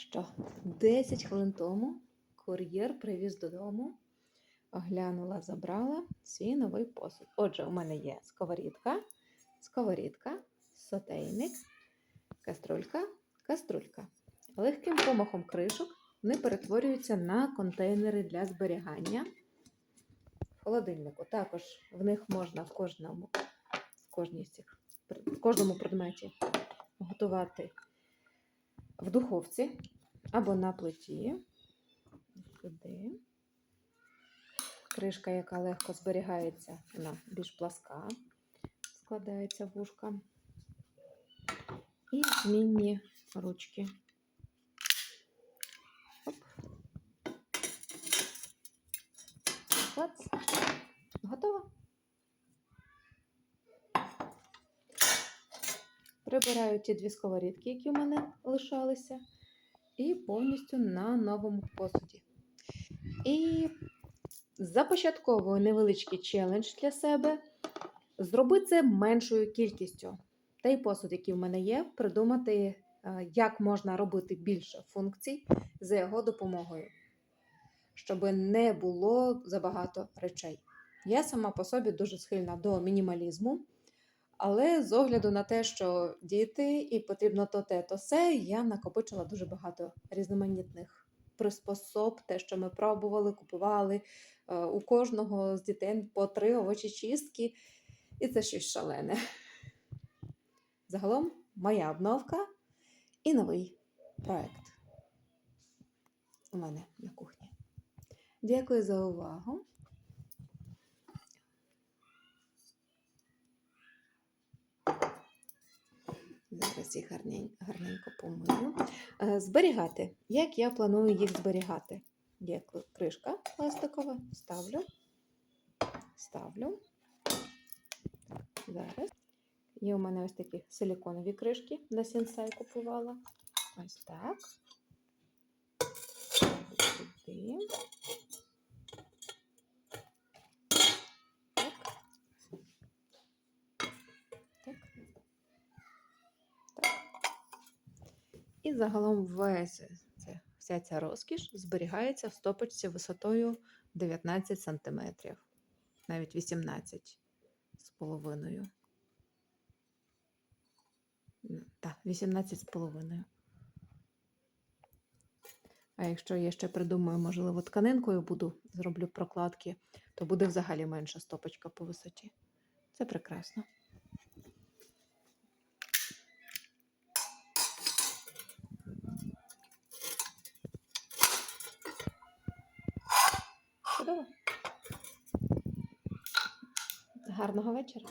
що 10 хвилин тому кур'єр привіз додому, оглянула, забрала свій новий посуд. Отже, у мене є сковорідка, сковорідка, сотейник, каструлька, каструлька. Легким помахом кришок вони перетворюються на контейнери для зберігання в холодильнику. Також в них можна в кожному, в кожній в кожному предметі готувати в духовці або на плиті. Сюди. Кришка, яка легко зберігається, вона більш пласка, складається вушка. І змінні ручки. Оп. Клац. Готово. Прибираю ті дві сковорідки, які в мене лишалися, і повністю на новому посуді. І започатковую невеличкий челендж для себе. Зроби це меншою кількістю. Той посуд, який в мене є, придумати, е, як можна робити більше функцій за його допомогою, щоб не було забагато речей. Я сама по собі дуже схильна до мінімалізму. Але з огляду на те, що діти і потрібно то те, то се, я накопичила дуже багато різноманітних приспособ, те, що ми пробували, купували. Е, У кожного з дітей по три овочечистки, і це щось шалене. Загалом моя обновка і новий проект у мене на кухні. Дякую за увагу. Зараз їх гарненько помию. Е, Зберігати. Як я планую їх зберігати? Є кришка пластикова. Ставлю. Ставлю. Зараз. Є у мене ось такі силіконові кришки на сенсай купувала. Ось так. Сюди. І загалом весь це, вся ця розкіш зберігається в стопочці висотою 19 см, навіть 18 з половиною. Так, 18 з половиною. А якщо я ще придумаю, можливо, тканинкою буду, зроблю прокладки, то буде взагалі менша стопочка по висоті. Це прекрасно. Чудово. Гарного вечора.